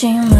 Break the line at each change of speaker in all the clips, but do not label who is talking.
คื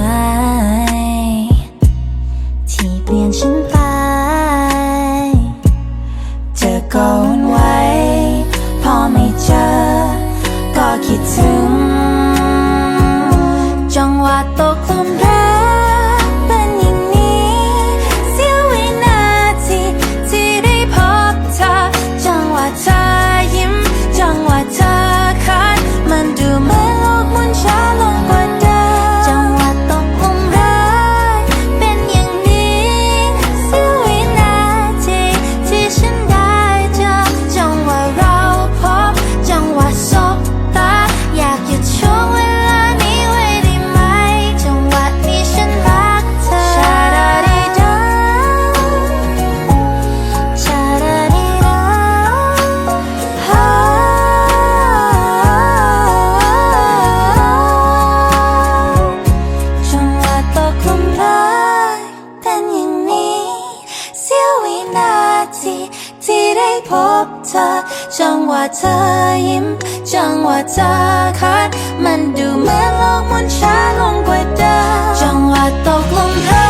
นาทีที่ได้พบเธอ จังหวะเธอยิ้ม จังหวะเธอคัด มันดูเหมือนโลกมันช้าลงกว่าเดิมจังหวะตกลมเธอ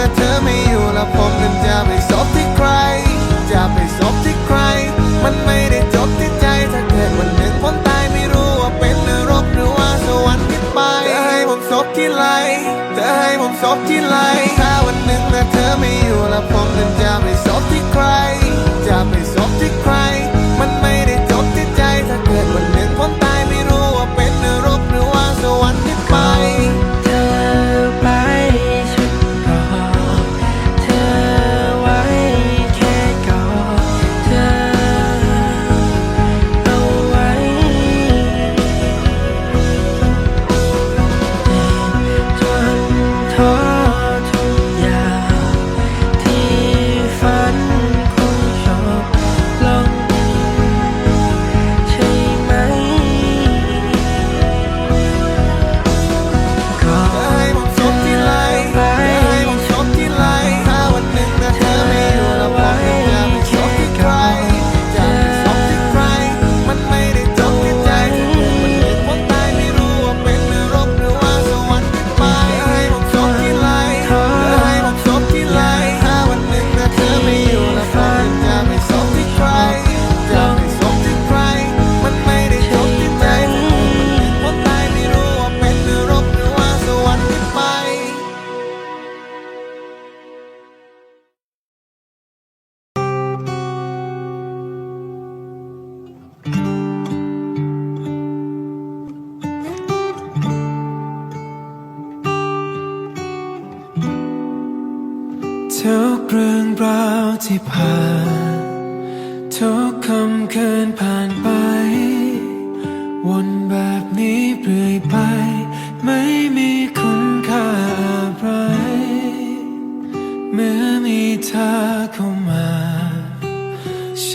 ไรถ้าวันหนึ่งนะเธ
อไม่
อยู่แล้วผมนั้นจะไปซบที่ใคร จะไปซบที่ใคร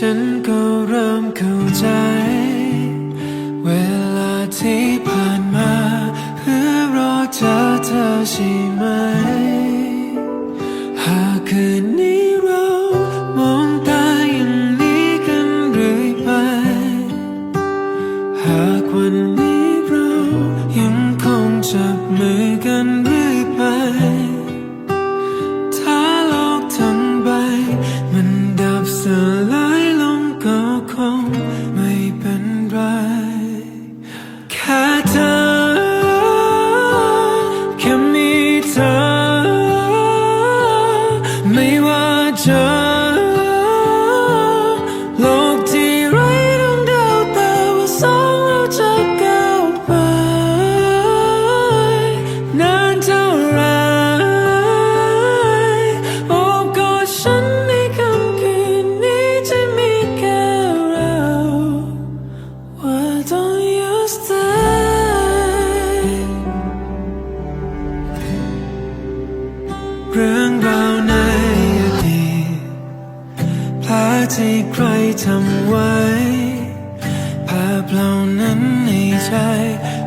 ฉันก็เริ่มเข้าใจ เวลาที่ผ่านมาเพื่อรอเจอเธอใช่ไหม หากคืนนี้เรามองตาอย่างนี้กันเรื่อยไป หากวันนี้เรายังคงจับมือกัน 在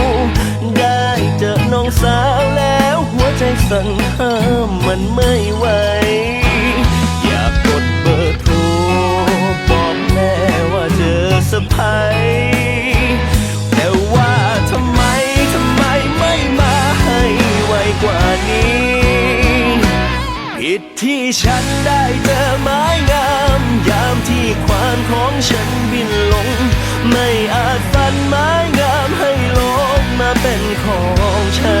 สั่นห้ามมันไม่ไหว อยากกดเบอร์โทรบอกแม่ว่าเจอสะพายแต่ว่าทำไมทำไมไม่มาให้ไวกว่านี้ ผิดที่ฉันได้เจอไม้งาม ยามที่ควานของฉันบินลง ไม่อาจฟันไม้งามให้ลงมาเป็นของฉัน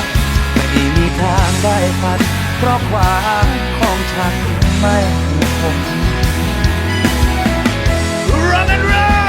ทางได้ฝันเพราะความของฉันไม่คง
Rock and roll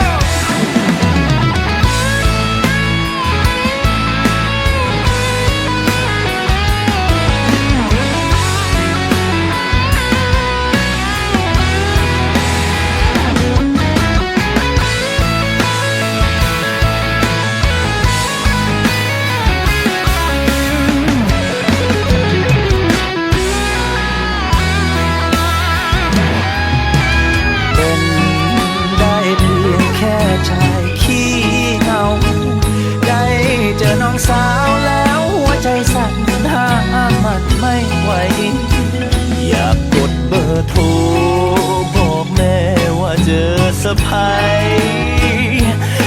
อสะ
พาย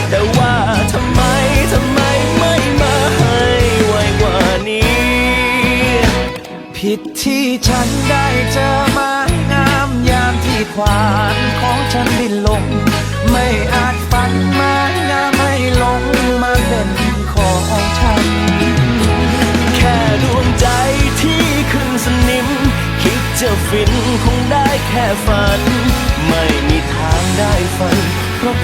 แต่ว่าทำไมทำไมไม่มาให้ไวกว่านี้
ผิดที่ฉันได้เจอมางามยามที่ควานของฉันบินลง ไม่อาจฝันมางามให้ลงมาเป็นของฉัน
แค่ดวงใจที่ขึ้นสนิม คิดจะฟินคงได้แค่ฝัน